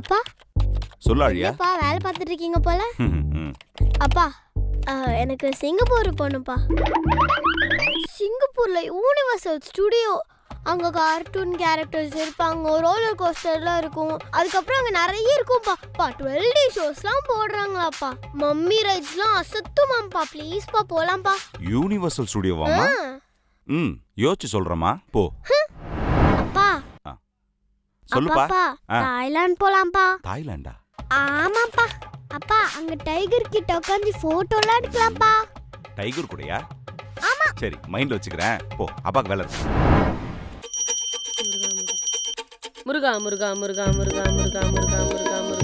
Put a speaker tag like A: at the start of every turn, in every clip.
A: அப்பா?
B: சொல்லு அழியா
A: என்னப்பா வேலை பார்த்துட்டு இருக்கீங்க போல. அப்பா எனக்கு சிங்கப்பூர் போகணும்ப்பா. சிங்கப்பூர்ல யூனிவர்சல் ஸ்டுடியோ அங்க கார்ட்டூன் கேரக்டர்ஸ் இருப்பாங்க ரோலர் கோஸ்டர்லாம் இருக்கும். அதுக்கப்புறம் அங்க நிறைய இருக்கும்ப்பா. பா டுவெல் டே ஷோஸ்லாம் போடுறாங்களாப்பா. மம்மி ரைட்ஸ்லாம் அசத்துமாம்ப்பா. ப்ளீஸ்ப்பா போலாம்ப்பா.
B: யூனிவர்சல் ஸ்டுடியோவாமா. ம் யோசிச்சு சொல்றேம்மா. போ.
A: அப்பா
B: சொல்லுப்பா.
A: தாய்லாந்து போலாம்ப்பா.
B: தாய்லாண்டா
A: ஆமாப்பா அப்பா அங்க டைகர் கிட்ட உட்காந்து போட்டோலாம் எடுக்கலாம்ப்பா.
B: டைகர் கூடயா? சரி மைண்ட்ல வச்சுக்கிறேன். போ அப்பாக்கு வேலை இருக்கு.
C: முருகா. முருகா முருகா முருகா முருகா முருகா முருகா முருகா முருகா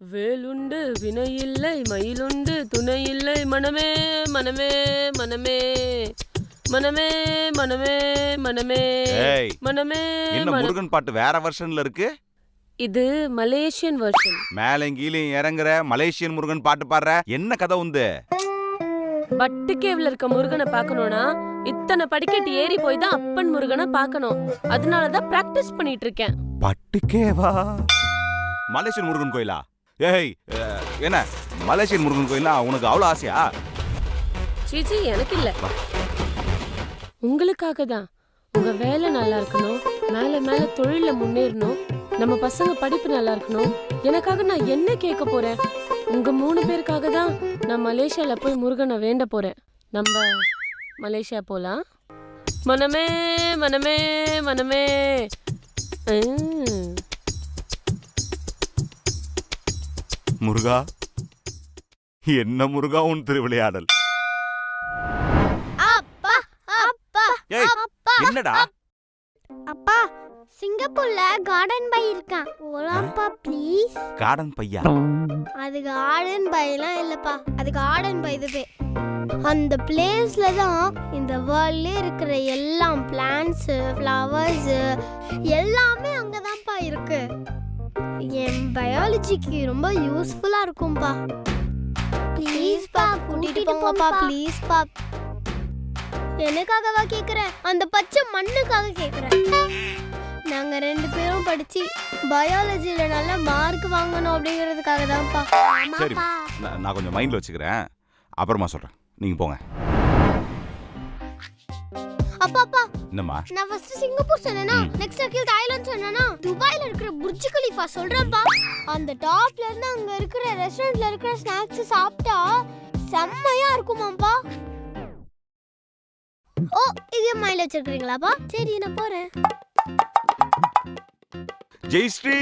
C: வேலுண்டு வினையில்லை மயிலுண்டு துணையில்லை. மனமே மனமே மனமே மனமே மனமே மனமே
B: ஏய்
C: மனமே
B: என்ன
C: மன-
B: முருகன் பாட்டு வேற வெர்ஷன்ல இருக்கு?
C: இது மலேசியன் வெர்ஷன்
B: மேல கீழே இறங்குற மலேசியன் முருகன் பாட்டு பாடுற என்ன கதை உந்து
C: பட்டுக்கேவ்ல இருக்க முருகனை பார்க்கணும்னா இத்தனை படிக்கட்டு ஏறி போய் தான் அப்பன் முருகனை பார்க்கணும். அதனால தான் பிராக்டிஸ் பண்ணிட்டு இருக்கேன்.
B: பட்டுக்கேவா மலேசியன் முருகன் கோயிலா? ஏய் என்ன? மலேசியன் முருகன் கோயிலா உனக்கு அவ்வளவு ஆசையா?
C: சீச்சி எனக்கு இல்ல. உங்களுக்காக தான். உங்க வேலை நல்லா இருக்கணும். மேல மேல தொழில முன்னேறணும். நம்ம பசங்க படிப்பு நல்லா இருக்கணும். எனக்காக நான் என்ன கேட்க போறேன்? உங்க மூணு பேருக்காக தான் நான் மலேசியால போய் முருகனை வேண்ட போறேன். நம்ம மலேசியா போலாம். மனமே மனமே மனமே.
B: முருகா. என்ன முருகா உன் திருவிளையாடல்?
A: அப்பா அப்பா
B: ஏய்
A: அப்பா.
B: என்னடா?
A: அப்பா சிங்கப்பூர்ல கார்டன் பை இருக்கான் போலாம்ப்பா ப்ளீஸ்
B: கார்டன் பையா
A: அது கார்டன் பைலாம் இல்லப்பா. அது கார்டன் பை இதுவே அந்த பிளேஸ்ல தான் இந்த வேர்ல்ட்ல இருக்கிற எல்லா பிளான்ட்ஸ் ஃப்ளவர்ஸ் எல்லாமே இருக்கு என் பயாலஜிக்கு ரொம்ப யூஸ்ஃபுல்லா இருக்கும்பா. ப்ளீஸ்ப்பா கூட்டிட்டு போங்கப்பா ப்ளீஸ்ப்பா எனக்காகவா கேக்குறேன் அந்த பச்சை மண்ணுக்காக கேக்குறேன் நாங்க ரெண்டு பேரும் படிச்சு பயாலஜில நல்ல மார்க் வாங்கணும் அப்படிங்கிறதுக்காக தான்ப்பா.
B: சரி நான் நான் கொஞ்சம் மைண்ட்ல வச்சுக்கிறேன். அப்புறமா சொல்றேன். நீங்க போங்க.
A: அப்பா அப்பா
B: என்னம்மா?
A: நான் ஃபர்ஸ்ட் சிங்கப்பூர் சொன்னேனா. நெக்ஸ்ட் அகில் தாய்லாந்து சொன்னேனா துபாயில இருக்கிற புர்ஜ் கலிஃபா சொல்றேன்ப்பா அந்த டாப்ல இருந்து அங்க இருக்கிற ரெஸ்டாரண்ட்ல இருக்கிற ஸ்நாக்ஸ் சாப்பிட்டா செம்மையா இருக்குமாப்பா ஓ இது மைல வச்சிருக்கீங்களாப்பா சரி நான் போறேன்.
B: ஜெய் ஸ்ரீ!